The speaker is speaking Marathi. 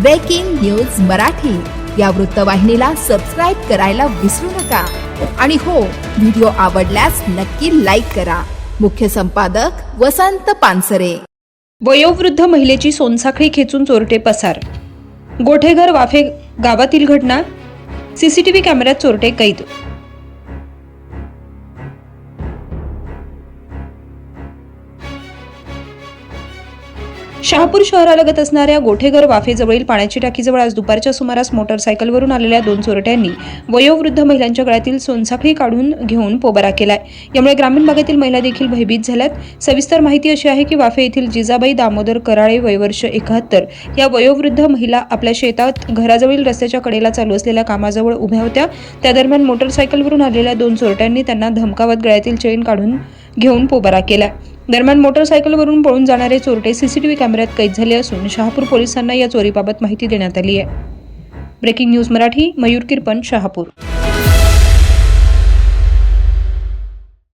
ब्रेकिंग न्यूज मराठी या वृत्तवाहिनीला सबस्क्राईब करायला विसरू नका. आणि हो व्हिडिओ आवडल्यास नक्की लाईक करा. मुख्य संपादक वसंत पानसरे. वयोवृद्ध महिलेची सोनसाखळी खेचून चोरटे पसार. गोठेघर वाफे गावातील घटना. सीसीटीव्ही कॅमेऱ्यात चोरटे कैद. शहापूर शहरालगत असणाऱ्या गोठेघर वाफेजवळील पाण्याची टाकीजवळ आज दुपारच्या सुमारास मोटरसायकलवरून आलेल्या दोन चोरट्यांनी वयोवृद्ध महिलांच्या गळ्यातील सोनसाखळी काढून घेऊन पोबारा केलाय. यामुळे ग्रामीण भागातील महिला देखील भयभीत झाल्यात. सविस्तर माहिती अशी आहे की वाफे येथील जिजाबाई दामोदर कराळे वयवर्ष एकाहत्तर या वयोवृद्ध महिला आपल्या शेतात घराजवळील रस्त्याच्या कडेला चालू असलेल्या कामाजवळ उभ्या होत्या. त्या दरम्यान मोटरसायकलवरून आलेल्या दोन चोरट्यांनी त्यांना धमकावत गळ्यातील चेन काढून घेऊन पोबारा केला दरम्यान मोटरसायकलवरून पळून जाणारे चोरटे सीसीटीव्ही कॅमेऱ्यात कैद झाले असून शहापूर पोलिसांना या चोरीबाबत माहिती देण्यात आली आहे. Breaking news Marathi Mayur Kirpan Shahapur.